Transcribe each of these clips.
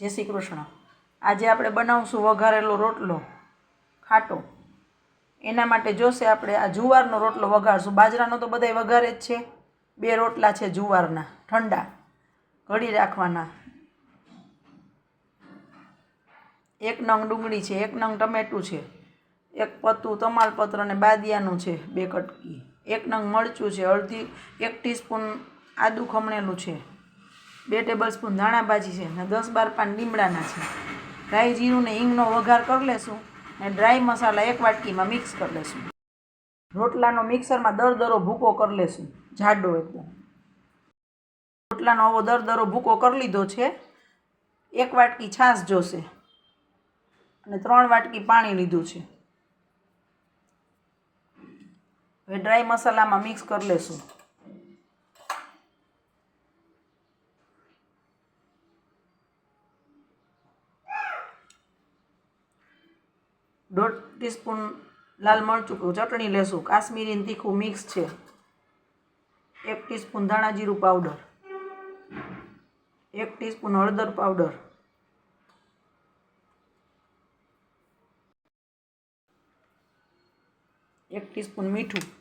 જય શ્રી કૃષ્ણ. આજે આપણે બનાવશું વઘારેલો રોટલો, ખાટો. એના માટે જોશે આપણે આ જુવારનો રોટલો વઘારશું. બાજરાનો તો બધાય વઘારે જ છે. બે રોટલા છે જુવારના, ઠંડા. ઘડી રાખવાના. એક નંગ ડુંગળી છે, એક નંગ ટમેટું છે, એક પત્તું તમાલપત્ર અને બાદિયાનું છે, બે કટકી. એક નંગ મરચું છે, અડધી, એક ટીસ્પૂન આદું ખમણેલું છે. બે ટેબલ સ્પૂન ધાણા ભાજી છે ને દસ બાર પાન લીમડાના છે. રાઈ જીરું ને હિંગનો વઘાર કરી લેશું ને ડ્રાય મસાલા એક વાટકીમાં મિક્સ કરી લેશું. રોટલાનો મિક્સરમાં દરદરો ભૂકો કરી લેશું, જાડો એકદમ. રોટલાનો આવો દરદરો ભૂકો કરી લીધો છે, એક વાટકી છાશ જોશે અને ત્રણ વાટકી પાણી લીધું છે. હવે ડ્રાય મસાલામાં મિક્સ કરી લેશું. દોઢ ટીસ્પૂન લાલ મરચું ચટણી લેશું. કાશ્મીરી તીખું મિક્સ છે. એક ટીસ્પૂન ધાણા જીરું પાવડર. એક ટીસ્પૂન હળદર પાવડર. એક ટીસ્પૂન મીઠું.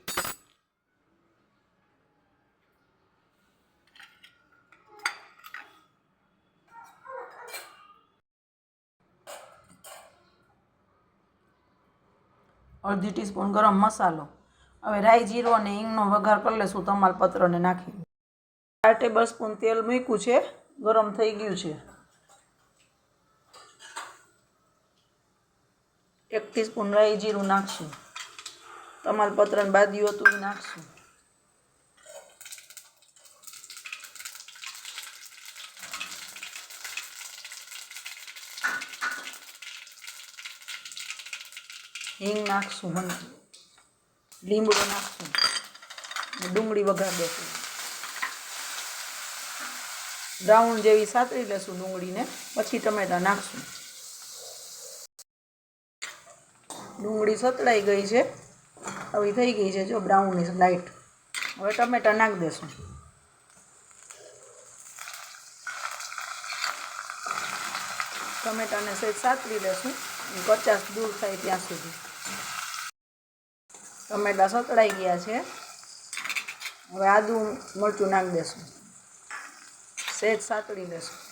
અડધી ટીસ્પૂન ગરમ મસાલો. હવે રાઈ જીરો અને હિંગનો વઘાર કરી લેશું તમાલપત્રને નાખી. ચાર ટેબલ સ્પૂન તેલ મૂક્યું છે. ગરમ થઈ ગયું છે. એક ટીસ્પૂન રાઈ જીરું નાખશું. તમાલપત્રને બાદીઓ ઈ નાખશું. હિંગ નાખશું મને લીમડો નાખશું. ડુંગળી વઘાર દેશું બ્રાઉન જેવી સાતરી લેશું ડુંગળીને, પછી ટમેટા નાખશું. ડુંગળી સતળાઈ ગઈ છે. આવી થઈ ગઈ છે જો બ્રાઉનની લાઈટ. હવે ટમેટા નાખી દેશું. ટમેટાને સહેજ સાતરી લેશું. કચાશ દૂર થાય ત્યાં સુધી. ટમેટા સતળાઈ ગયા છે. હવે આદું મરચું નાખી દેશું. સહેજ સાતળી દેશું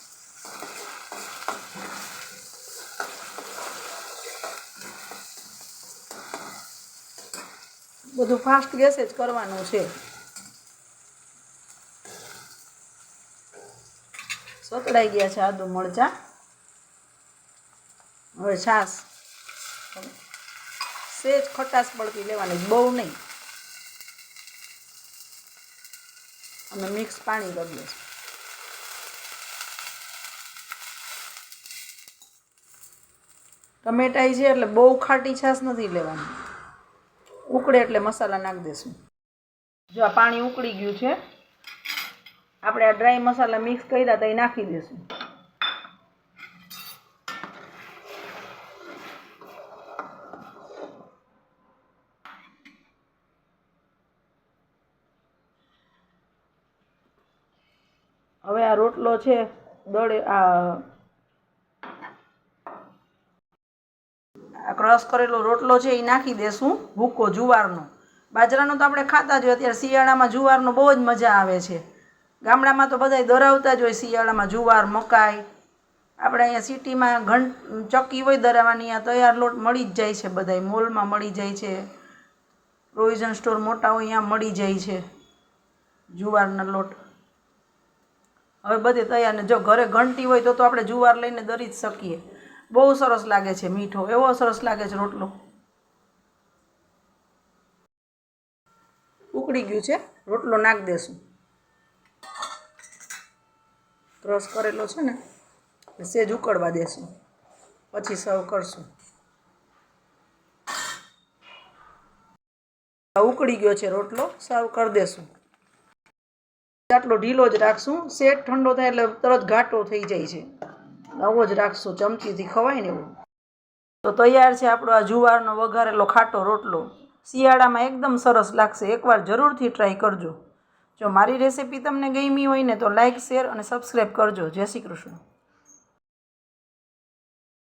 બધું ફાસ્ટ ગેસે જ કરવાનું છે. સતડાઈ ગયા છે આદુ મરચાં. હવે છાશ. સેજ ખટાશ પડતી લેવાની બહુ નહીં. અને મિક્સ પાણી કરીએ છીએ. ટમેટાઈ છે એટલે બહુ ખાટી છાશ નથી લેવાની. ઉકળે એટલે મસાલા નાખી દઈશું જો આ પાણી ઉકળી ગયું છે, આપણે આ ડ્રાય મસાલા મિક્સ કર્યા તો એ નાખી દઈશું હવે આ રોટલો છે, દળે આ ક્રશ કરેલો રોટલો છે એ નાખી દેશું ભૂકો જુવારનો. બાજરાનો તો આપણે ખાતા જ હોય, અત્યારે શિયાળામાં જુવારનો બહુ જ મજા આવે છે. ગામડામાં તો બધાય દરાવતા જ હોય, શિયાળામાં જુવાર મકાઈ. આપણે અહીંયા સિટીમાં ઘણ ચક્કી હોય દરાવવાની આ તૈયાર લોટ મળી જ જાય છે બધાય, મોલમાં મળી જાય છે. પ્રોવિઝન સ્ટોર મોટા હોય, અહીંયા મળી જાય છે જુવારના લોટ. હવે બધે તૈયાર ને જો ઘરે ઘંટી હોય તો તો આપણે જુવાર લઈને દરી જ શકીએ. બહુ સરસ લાગે છે મીઠો. એવો સરસ લાગે છે રોટલો. ઉકળી ગયું છે. રોટલો નાખ દેશું. ક્રશ કરેલો છે ને સેજ ઉકળવા દેશું. પછી સર્વ કરશું. ઉકળી ગયો છે રોટલો, સર્વ કરી દેશું. આટલો ઢીલો જ રાખશું. સેટ ઠંડો થાય એટલે તરત ઘાટો થઈ જાય છે. આવો જ રાખશું, ચમચીથી ખવાય ને એવું. તો તૈયાર છે આપણો આ જુવારનો વઘારેલો ખાટો રોટલો. શિયાળામાં એકદમ સરસ લાગશે. એકવાર જરૂરથી ટ્રાય કરજો. જો મારી રેસીપી તમને ગમી હોય ને તો લાઇક શેર અને સબસ્ક્રાઈબ કરજો. જય શ્રી કૃષ્ણ.